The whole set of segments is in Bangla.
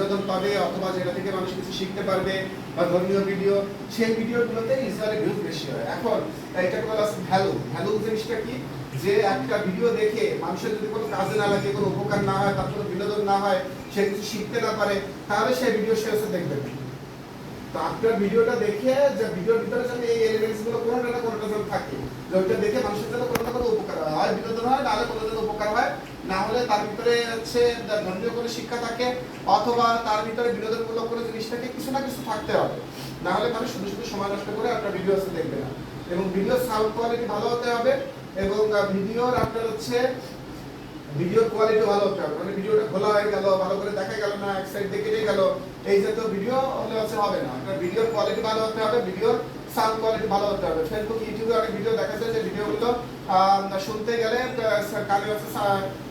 বিনোদন পাবে অথবা যেটা থেকে মানুষ কিছু শিখতে পারবে বা ধর্মীয় ভিডিও, সেই ভিডিওগুলোতে ইসরায়েলের ভিউজ বেশি হয়। এখন এটাকে বলা ভ্যালু ভ্যালু জিনিসটা কি? যে একটা ভিডিও দেখে মানুষের যদি কোনো কাজে না লাগে, কোনো উপকার না হয়, তার কোনো বিনোদন না হয়, সে কিছু শিখতে না পারে, তাহলে সেই ভিডিও সে হচ্ছে দেখবে তো আপনার ভিডিওটা দেখে, যে ভিডিওর ভিতরে যেন এই এলিমেন্টসগুলো কোনোটা না যেন থাকে, যে ওইটা দেখে মানুষের জন্য কোনো না কোনো উপকার হয়। বিনোদন হয় নাহলে কোনো যেন উপকার হয়। না হলে তার ভিতরে হচ্ছে ধর্মীয় কোনো শিক্ষা থাকে, অথবা তার ভিতরে বিনোদনমূলক কোনো জিনিস থাকে কিছু না কিছু থাকতে হবে। না হলে মানুষ শুধু শুধু সময় নষ্ট করে আপনার ভিডিও দেখবে না। এবং ভিডিও সাউন্ড কোয়ালিটি ভালো হতে হবে এবং ভিডিওর আপনার হচ্ছে ভিডিওর কোয়ালিটি ভালো হতে হবে। মানে ভিডিওটা খোলা হয়ে গেল, ভালো করে দেখা গেল না, এক সাইড দেখে গেল, এই জাতীয় ভিডিও হলে হচ্ছে হবে না। আপনার ভিডিওর কোয়ালিটি ভালো হতে হবে ভিডিওর সাউন্ড কোয়ালিটি ভালো হতে হবে। ফেসবুক ইউটিউবে অনেক ভিডিও দেখা যায় যে ভিডিওগুলো শুনতে গেলে হচ্ছে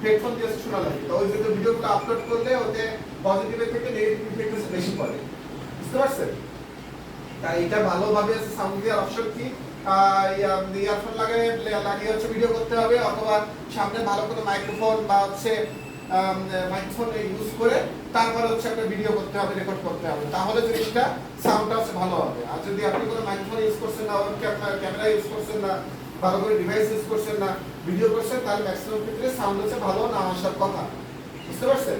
হেডফোন দিয়ে শোনা লাগে তো ওই ভিডিওগুলো আপলোড করলে ওতে পজিটিভ থেকে নেগেটিভ ইফেক্ট বেশি পড়ে। বুঝতে পারছেন? তাই এটা ভালোভাবে সাউন্ড দেওয়ার অপশন কি? ইয়ারফোন লাগিয়ে লাগিয়ে হচ্ছে ভিডিও করতে হবে, অথবা সামনে ভালো কোনো মাইক্রোফোন বা হচ্ছে মাইক্রোফোন ইউজ করে তারপরে হচ্ছে একটা ভিডিও করতে হবে রেকর্ড করতে হবে। তাহলে জিনিসটা সাউন্ডটা হচ্ছে ভালো হবে। আর যদি আপনি কোনো মাইক্রোফোন ইউজ করছেন না ক্যামেরা ইউজ করছেন না ভালো করে ডিভাইস ইউজ করছেন না ভিডিও করছেন, তাহলে ম্যাক্সিমাম ক্ষেত্রে সাউন্ড হচ্ছে ভালো না আসার কথা। বুঝতে পারছেন?